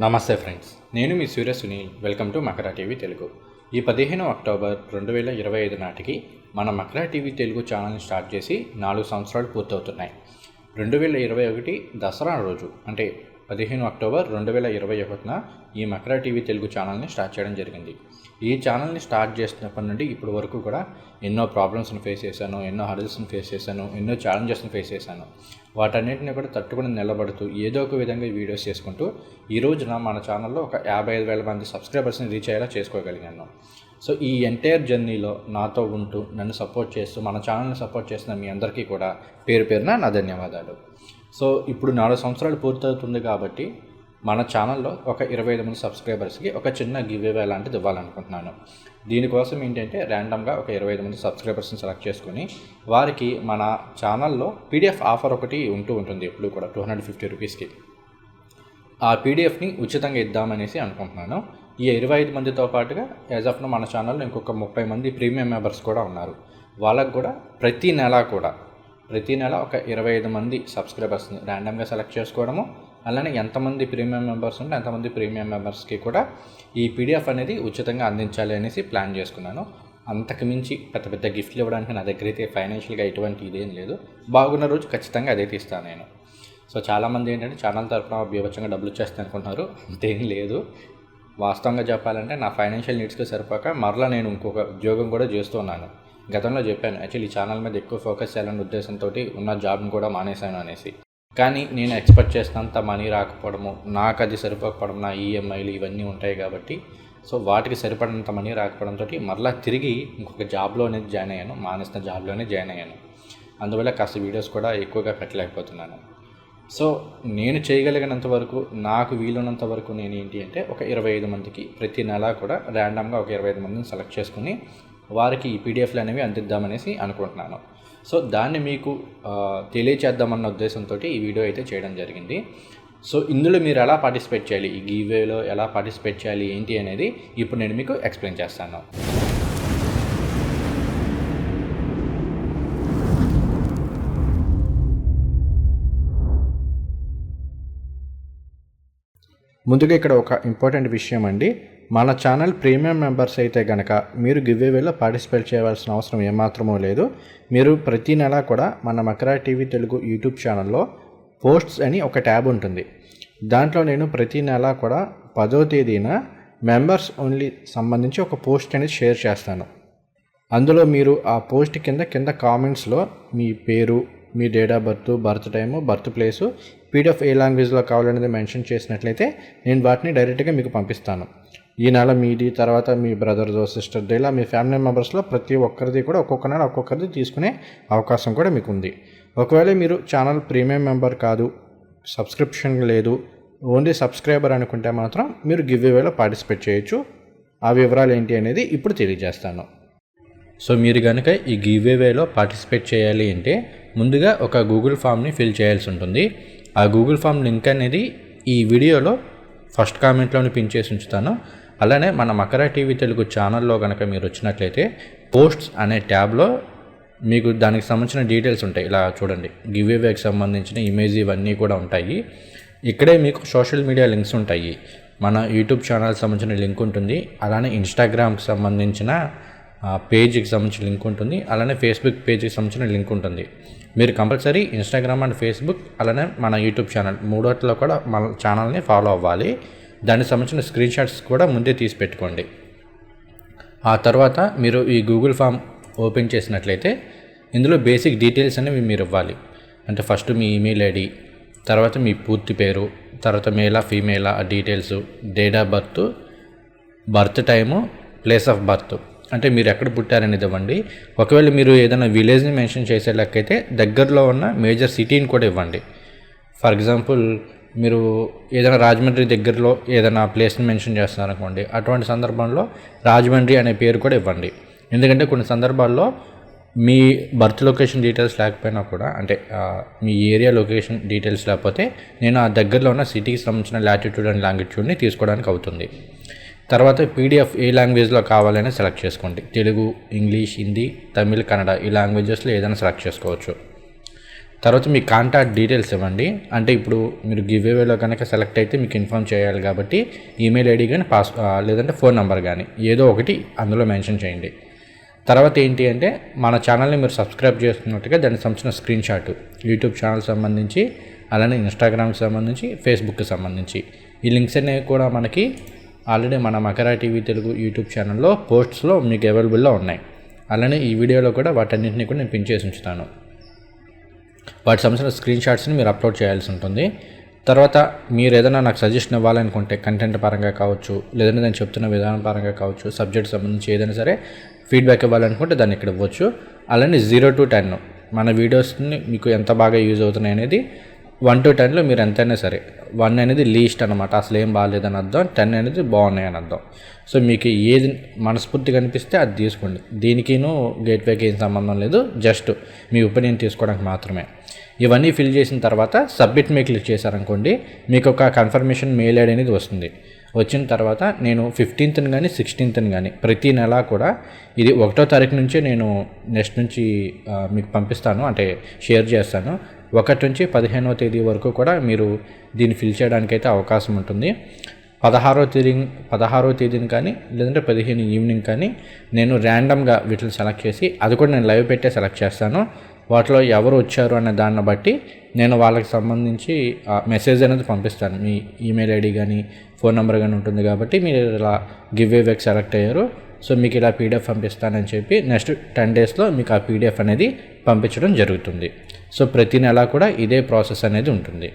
నమస్తే ఫ్రెండ్స్ నేను మీ Surya Sunil. Welcome to Makara TV Telugu. ఈ పదిహేను అక్టోబర్ రెండు వేల ఇరవై ఐదు నాటికి మన మకరా టీవీ తెలుగు ఛానల్ని స్టార్ట్ చేసి నాలుగు సంవత్సరాలు పూర్తవుతున్నాయి. రెండు వేల ఇరవై ఒకటి దసరా రోజు అంటే పదిహేను అక్టోబర్ రెండు వేల ఇరవై ఒకటిన ఈ మకర టీవీ తెలుగు ఛానల్ని స్టార్ట్ చేయడం జరిగింది. ఈ ఛానల్ని స్టార్ట్ చేసినప్పటి నుండి ఇప్పటి వరకు కూడా ఎన్నో ప్రాబ్లమ్స్ని ఫేస్ చేశాను ఎన్నో హర్డల్స్ని ఫేస్ చేశాను ఎన్నో ఛాలెంజెస్ని ఫేస్ చేశాను. వాటన్నిటిని కూడా తట్టుకుని నిలబడుతూ ఏదో ఒక విధంగా ఈ వీడియోస్ చేసుకుంటూ ఈ రోజున మన ఛానల్లో ఒక యాభై ఐదు వేల మంది సబ్స్క్రైబర్స్ని రీచ్ అయ్యేలా చేసుకోగలిగాను. సో ఈ ఎంటైర్ జర్నీలో నాతో ఉంటూ నన్ను సపోర్ట్ చేస్తూ మన ఛానల్ని సపోర్ట్ చేసిన మీ అందరికీ కూడా పేరు పేరున నా ధన్యవాదాలు. సో ఇప్పుడు నాలుగు సంవత్సరాలు పూర్తవుతుంది కాబట్టి మన ఛానల్లో ఒక ఇరవై ఐదు మంది సబ్స్క్రైబర్స్కి ఒక చిన్న గివ్ అవే లాంటిది ఇవ్వాలనుకుంటున్నాను. దీనికోసం ఏంటంటే ర్యాండమ్గా ఒక ఇరవై ఐదు మంది సబ్స్క్రైబర్స్ని సెలెక్ట్ చేసుకుని వారికి మన ఛానల్లో పీడిఎఫ్ ఆఫర్ ఒకటి ఉంటూ ఉంటుంది ఎప్పుడు కూడా టూ హండ్రెడ్ ఫిఫ్టీ రూపీస్కి ఆ పీడిఎఫ్ని ఉచితంగా ఇద్దామనేసి అనుకుంటున్నాను. ఈ ఇరవై ఐదు మందితో పాటుగా యాజ్ ఆఫ్ మన ఛానల్లో ఇంకొక ముప్పై మంది ప్రీమియం మెంబర్స్ కూడా ఉన్నారు. వాళ్ళకు కూడా ప్రతి నెల కూడా ప్రతి నెల ఒక ఇరవై ఐదు మంది సబ్స్క్రైబర్స్ని ర్యాండమ్గా సెలెక్ట్ చేసుకోవడము అలానే ఎంతమంది ప్రీమియం మెంబర్స్ ఉంటే ఎంతమంది ప్రీమియం మెంబర్స్కి కూడా ఈ పీడిఎఫ్ అనేది ఉచితంగా అందించాలి అనేసి ప్లాన్ చేసుకున్నాను. అంతకు మించి పెద్ద పెద్ద గిఫ్ట్లు ఇవ్వడానికి నా దగ్గర అయితే ఫైనాన్షియల్గా ఎటువంటి ఇదేం లేదు. బాగున్న రోజు ఖచ్చితంగా అదే తీస్తాను నేను. సో చాలామంది ఏంటంటే ఛానల్ తరఫున బీభత్సంగా డబ్బులు చేస్తాను అనుకుంటున్నారు. అంతేం లేదు. వాస్తవంగా చెప్పాలంటే నా ఫైనాన్షియల్ నీడ్స్కి సరిపోక మరలా నేను ఇంకొక ఉద్యోగం కూడా చేస్తున్నాను గతంలో చెప్పాను యాక్చువల్లీ ఈ ఛానల్ మీద ఎక్కువ ఫోకస్ చేయాలనే ఉద్దేశంతో ఉన్న జాబ్ని కూడా మానేశాను అనేసి. కానీ నేను ఎక్స్పెక్ట్ చేసినంత మనీ రాకపోవడము నాకు అది సరిపోకపోవడం నా ఈఎంఐలు ఇవన్నీ ఉంటాయి కాబట్టి సో వాటికి సరిపడినంత మనీ రాకపోవడంతో మరలా తిరిగి ఇంకొక జాబ్లో అనేది జాయిన్ అయ్యాను మానేసిన జాబ్లోనే జాయిన్ అయ్యాను. అందువల్ల కాస్త వీడియోస్ కూడా ఎక్కువగా పెట్టలేకపోతున్నాను. సో నేను చేయగలిగినంత వరకు నాకు వీలున్నంత వరకు నేను ఏంటి అంటే ఒక ఇరవై ఐదు మందికి ప్రతి నెల కూడా ర్యాండమ్గా ఒక ఇరవై ఐదు మందిని సెలెక్ట్ చేసుకుని వారికి ఈ పీడిఎఫ్లు అనేవి అందిద్దామనేసి అనుకుంటున్నాను. సో దాన్ని మీకు తెలియచేద్దామన్న ఉద్దేశంతో ఈ వీడియో అయితే చేయడం జరిగింది. సో ఇందులో మీరు ఎలా పార్టిసిపేట్ చేయాలి? ఈ గీవేలో ఎలా పార్టిసిపేట్ చేయాలి? ఏంటి అనేది ఇప్పుడు నేను మీకు ఎక్స్ప్లెయిన్ చేస్తాను. ముందుగా ఇక్కడ ఒక ఇంపార్టెంట్ విషయం అండి. మన ఛానల్ ప్రీమియం మెంబర్స్ అయితే కనుక మీరు గివ్ అవేలో పార్టిసిపేట్ చేయవలసిన అవసరం ఏమాత్రమో లేదు. మీరు ప్రతి నెల కూడా మన మకరా టీవీ తెలుగు యూట్యూబ్ ఛానల్లో పోస్ట్స్ అని ఒక ట్యాబ్ ఉంటుంది. దాంట్లో నేను ప్రతి నెల కూడా పదో తేదీన మెంబర్స్ ఓన్లీ సంబంధించి ఒక పోస్ట్ అనేది షేర్ చేస్తాను. అందులో మీరు ఆ పోస్ట్ కింద కింద కామెంట్స్లో మీ పేరు మీ date of birth birth time birth place PDF ఏ లాంగ్వేజ్లో కావాలనేది మెన్షన్ చేసినట్లయితే నేను వాటిని డైరెక్ట్గా మీకు పంపిస్తాను. ఈ నెల మీది తర్వాత మీ బ్రదర్దో సిస్టర్దో ఇలా మీ ఫ్యామిలీ మెంబర్స్లో ప్రతి ఒక్కరిది కూడా ఒక్కొక్క నెల ఒక్కొక్కరిది తీసుకునే అవకాశం కూడా మీకు ఉంది. ఒకవేళ మీరు ఛానల్ ప్రీమియం మెంబర్ కాదు సబ్స్క్రిప్షన్ లేదు ఓన్లీ సబ్స్క్రైబర్ అనుకుంటే మాత్రం మీరు గివ్ అవేలో పార్టిసిపేట్ చేయొచ్చు. ఆ వివరాలు ఏంటి అనేది ఇప్పుడు తెలియజేస్తాను. సో మీరు కనుక ఈ గివ్ అవేలో పార్టిసిపేట్ చేయాలి అంటే ముందుగా ఒక గూగుల్ ఫామ్ని ఫిల్ చేయాల్సి ఉంటుంది. ఆ గూగుల్ ఫామ్ లింక్ అనేది ఈ వీడియోలో ఫస్ట్ కామెంట్లోని పిన్ చేసి ఉంచుతాను. అలానే మన మకర టీవీ తెలుగు ఛానల్లో కనుక మీరు వచ్చినట్లయితే పోస్ట్స్ అనే ట్యాబ్లో మీకు దానికి సంబంధించిన డీటెయిల్స్ ఉంటాయి. ఇలా చూడండి. గివ్ అవేకి సంబంధించిన ఇమేజ్ ఇవన్నీ కూడా ఉంటాయి. ఇక్కడే మీకు సోషల్ మీడియా లింక్స్ ఉంటాయి. మన యూట్యూబ్ ఛానల్కి సంబంధించిన లింక్ ఉంటుంది. అలానే ఇన్స్టాగ్రామ్కి సంబంధించిన పేజీకి సంబంధించిన లింక్ ఉంటుంది. అలానే ఫేస్బుక్ పేజీకి సంబంధించిన లింక్ ఉంటుంది. మీరు కంపల్సరీ ఇన్స్టాగ్రామ్ అండ్ ఫేస్బుక్ అలానే మన యూట్యూబ్ ఛానల్ మూడోట్లో కూడా మన ఛానల్ని ఫాలో అవ్వాలి. దానికి సంబంధించిన స్క్రీన్ షాట్స్ కూడా ముందే తీసి పెట్టుకోండి. ఆ తర్వాత మీరు ఈ గూగుల్ ఫామ్ ఓపెన్ చేసినట్లయితే ఇందులో బేసిక్ డీటెయిల్స్ అనేవి మీరు ఇవ్వాలి. అంటే ఫస్ట్ మీ ఈమెయిల్ ఐడి తర్వాత మీ పూర్తి పేరు తర్వాత మేలా ఫీమేలా ఆ details date of birth birth time place of birth. అంటే మీరు ఎక్కడ పుట్టారనేది ఇవ్వండి. ఒకవేళ మీరు ఏదైనా విలేజ్ని మెన్షన్ చేసేలాకైతే దగ్గరలో ఉన్న మేజర్ సిటీని కూడా ఇవ్వండి. ఫర్ ఎగ్జాంపుల్ మీరు ఏదైనా రాజమండ్రి దగ్గరలో ఏదైనా ప్లేస్ని మెన్షన్ చేస్తున్నారనుకోండి అటువంటి సందర్భంలో రాజమండ్రి అనే పేరు కూడా ఇవ్వండి. ఎందుకంటే కొన్ని సందర్భాల్లో మీ బర్త్ లొకేషన్ డీటెయిల్స్ లేకపోయినా కూడా అంటే మీ ఏరియా లొకేషన్ డీటెయిల్స్ లేకపోతే నేను ఆ దగ్గరలో ఉన్న సిటీకి సంబంధించిన లాటిట్యూడ్ అండ్ లాంగిట్యూడ్ని తీసుకోవడానికి అవుతుంది. తర్వాత పీడిఎఫ్ ఏ లాంగ్వేజ్లో కావాలైనా సెలెక్ట్ చేసుకోండి. తెలుగు ఇంగ్లీష్ హిందీ తమిళ్ కన్నడ ఈ లాంగ్వేజెస్లో ఏదైనా సెలెక్ట్ చేసుకోవచ్చు. తర్వాత మీ కాంటాక్ట్ డీటెయిల్స్ ఇవ్వండి. అంటే ఇప్పుడు మీరు గివ్ అవేలో కనుక సెలెక్ట్ అయితే మీకు ఇన్ఫామ్ చేయాలి కాబట్టి ఈమెయిల్ ఐడి కానీ పాస్ లేదంటే ఫోన్ నెంబర్ కానీ ఏదో ఒకటి అందులో మెన్షన్ చేయండి. తర్వాత ఏంటి అంటే మన ఛానల్ని మీరు సబ్స్క్రైబ్ చేస్తున్నట్టుగా దానికి సంబంధించిన స్క్రీన్ షాట్ యూట్యూబ్ ఛానల్ సంబంధించి అలానే ఇన్స్టాగ్రామ్కి సంబంధించి ఫేస్బుక్కి సంబంధించి. ఈ లింక్స్ అనేవి కూడా మనకి ఆల్రెడీ మన మకరా టీవీ తెలుగు యూట్యూబ్ ఛానల్లో పోస్ట్స్లో మీకు అవైలబుల్లో ఉన్నాయి. అలానే ఈ వీడియోలో కూడా వాటన్నింటినీ కూడా నేను పిన్ చేసి ఉంచుతాను. వాటి సంబంధించిన స్క్రీన్ షాట్స్ని మీరు అప్లోడ్ చేయాల్సి ఉంటుంది. తర్వాత మీరు ఏదైనా నాకు సజెషన్ ఇవ్వాలనుకుంటే కంటెంట్ పరంగా కావచ్చు లేదంటే నేను చెప్తున్న విధానం పరంగా కావచ్చు సబ్జెక్ట్ సంబంధించి ఏదైనా సరే ఫీడ్బ్యాక్ ఇవ్వాలనుకుంటే దాన్ని ఇక్కడ ఇవ్వచ్చు. అలానే జీరో టు టెన్ మన వీడియోస్ని మీకు ఎంత బాగా యూజ్ అవుతున్నాయి అనేది వన్ టు టెన్లో మీరు ఎంతైనా సరే వన్ అనేది లీస్ట్ అనమాట అసలు ఏం బాగాలేదని అర్థం టెన్ అనేది బాగున్నాయి అని అర్థం. సో మీకు ఏది మనస్ఫూర్తిగా అనిపిస్తే అది తీసుకోండి. దీనికిను గేట్వేకి ఏం సంబంధం లేదు. జస్ట్ మీ ఒపీనియన్ తీసుకోవడానికి మాత్రమే. ఇవన్నీ ఫిల్ చేసిన తర్వాత సబ్మిట్ మీ క్లిక్ చేశారనుకోండి మీకు ఒక కన్ఫర్మేషన్ మెయిల్ ఐడి అనేది వస్తుంది. వచ్చిన తర్వాత నేను ఫిఫ్టీన్త్ని కానీ సిక్స్టీన్త్ని కానీ ప్రతి నెల కూడా ఇది ఒకటో తారీఖు నుంచే నేను నెక్స్ట్ నుంచి మీకు పంపిస్తాను. అంటే షేర్ చేస్తాను. ఒకటి నుంచి పదిహేనవ తేదీ వరకు కూడా మీరు దీన్ని ఫిల్ చేయడానికి అయితే అవకాశం ఉంటుంది. పదహారో తేదీ పదహారో తేదీని కానీ లేదంటే పదిహేను ఈవినింగ్ కానీ నేను ర్యాండమ్గా వీటిని సెలెక్ట్ చేసి అది కూడా నేను లైవ్ పెట్టే సెలెక్ట్ చేస్తాను. వాటిలో ఎవరు వచ్చారు అనే దాన్ని బట్టి నేను వాళ్ళకి సంబంధించి ఆ మెసేజ్ అనేది పంపిస్తాను. మీ ఈమెయిల్ ఐడి కానీ ఫోన్ నెంబర్ కానీ ఉంటుంది కాబట్టి మీరు ఇలా గివ్ వేకి సెలెక్ట్ అయ్యారు. సో మీకు ఇలా పీడిఎఫ్ పంపిస్తానని చెప్పి నెక్స్ట్ టెన్ డేస్లో మీకు ఆ పీడిఎఫ్ అనేది పంపించడం జరుగుతుంది. సో ప్రతి నెల కూడా ఇదే ప్రాసెస్ అనేది ఉంటుంది.